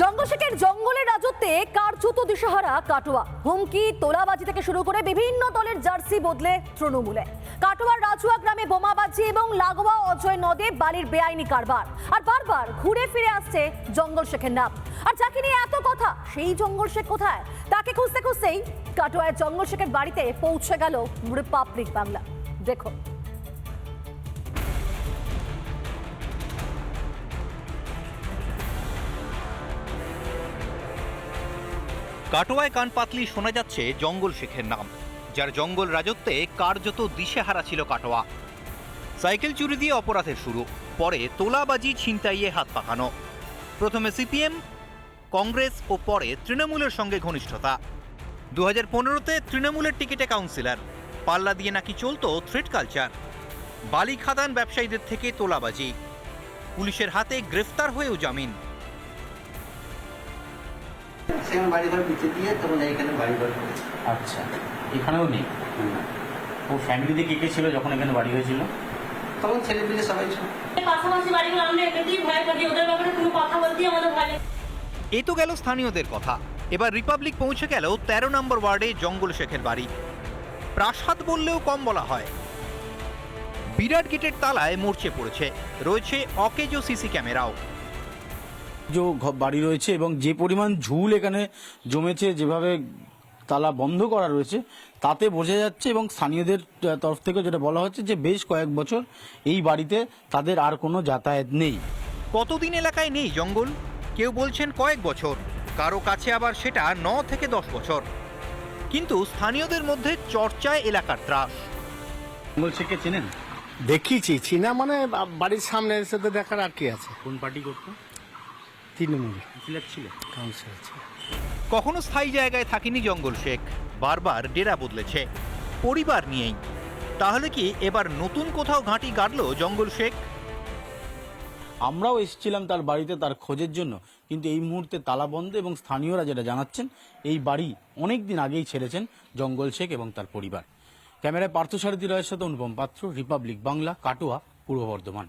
জঙ্গলশেখের জঙ্গলের রাজত্বে কারচুত দিশাহারা কাটোয়া? হুমকি, তোলাবাজি থেকে শুরু করে বিভিন্ন দলের জার্সি বদলে তৃণমূলে। কাটোয়ার রাজুয়া গ্রামে বোমাবাজি এবং লাগোয়া অজয় নদে বালির বেআইনি কারবার। আর বারবার ঘুরে ফিরে আসছে জঙ্গল শেখের নাম। আর যাকে নিয়ে এত কথা, সেই জঙ্গল শেখ কোথায়? তাকে খুঁজতে খুঁজতেই কাটোয়ার জঙ্গল শেখের বাড়িতে পৌঁছে গেল রিপাবলিক বাংলা। দেখো কাটোয়ায় কান পাতলি শোনা যাচ্ছে জঙ্গল শেখের নাম, যার জঙ্গল রাজত্বে কার্যত দিশেহারা ছিল কাটোয়া। সাইকেল চুরি দিয়ে অপরাধের শুরু, পরে তোলাবাজি ছিনতাইয়ে হাত পাকানো। প্রথমে সিপিএম, কংগ্রেস ও পরে তৃণমূলের সঙ্গে ঘনিষ্ঠতা। দু হাজার পনেরোতে তৃণমূলের টিকিটে কাউন্সিলর, পাল্লা দিয়ে নাকি চলতো থ্রেড কালচার। বালি খাদান ব্যবসায়ীদের থেকে তোলাবাজি। পুলিশের হাতে গ্রেফতার হয়েও জামিন। সেখানে বাড়ি ঘর বিচে দিয়ে তখন এইখানে বাড়ি ঘর করেছে। আচ্ছা। এখানেও নেই? ও ফ্যামিলিতে কে কে ছিল যখন এখানে বাড়ি হয়েছিল? তখন ছেলে পিলে সবাই ছিল। পাশাপাশি বাড়িগুলো আমরা এমনিতেই ভয় করি ওদের ব্যাপারে কোনো কথা বলতেই আমাদের ভয় এ তো গেল স্থানীয়দের কথা। এবার রিপাবলিক পৌঁছে গেল তেরো নম্বর ওয়ার্ডে জঙ্গল শেখের বাড়ি। প্রাসাদ বললেও কম বলা হয়। বিরাট গেটের তালায় মরচে পড়েছে। রয়েছে অকেজো সিসি ক্যামেরাও। বাড়ি রয়েছে এবং যে পরিমাণ ঝুল এখানে জমেছে যেভাবে তালা বন্ধ করা রয়েছে তাতে বোঝা যাচ্ছে এবং স্থানীয়দের তরফ থেকে যেটা বলা হচ্ছে যে বেশ কয়েক বছর এই বাড়িতে তাদের আর কোনো যাতায়াত নেই। কতদিন এলাকায় নেই জঙ্গল? কেউ বলছেন কয়েক বছর কারও কাছে আবার সেটা ন থেকে দশ বছর। কিন্তু স্থানীয়দের মধ্যে চর্চায় এলাকার ত্রাস। মঙ্গল শেখকে চেনেন? দেখিছি চীনা মানে বাড়ির সামনে এসে তো দেখার আর কি আছে? কোন পার্টি করতো? তৃণমূল কাউন্সিলর ছিল। কখনো স্থায়ী জায়গায় থাকেনি জঙ্গল শেখ। বারবার ডেরা বদলেছে। পরিবার নিয়েই। তাহলে কি এবার নতুন কোথাও ঘাঁটি গাড়ল জঙ্গল শেখ? আমরাও এসেছিলাম তার বাড়িতে তার খোঁজের জন্য। কিন্তু এই মুহূর্তে তালা বন্ধ এবং স্থানীয়রা যেটা জানাচ্ছেন এই বাড়ি অনেক দিন আগেই ছেড়েছেন জঙ্গল শেখ এবং তার পরিবার। ক্যামেরায় পার্থসারথী রায়ের সাথে অনুপম পাত্র রিপাবলিক বাংলা কাটোয়া পূর্ব বর্ধমান।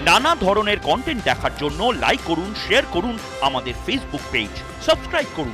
নানা ধরনের কন্টেন্ট দেখার জন্য লাইক করুন শেয়ার করুন আমাদের ফেসবুক পেজ সাবস্ক্রাইব করুন।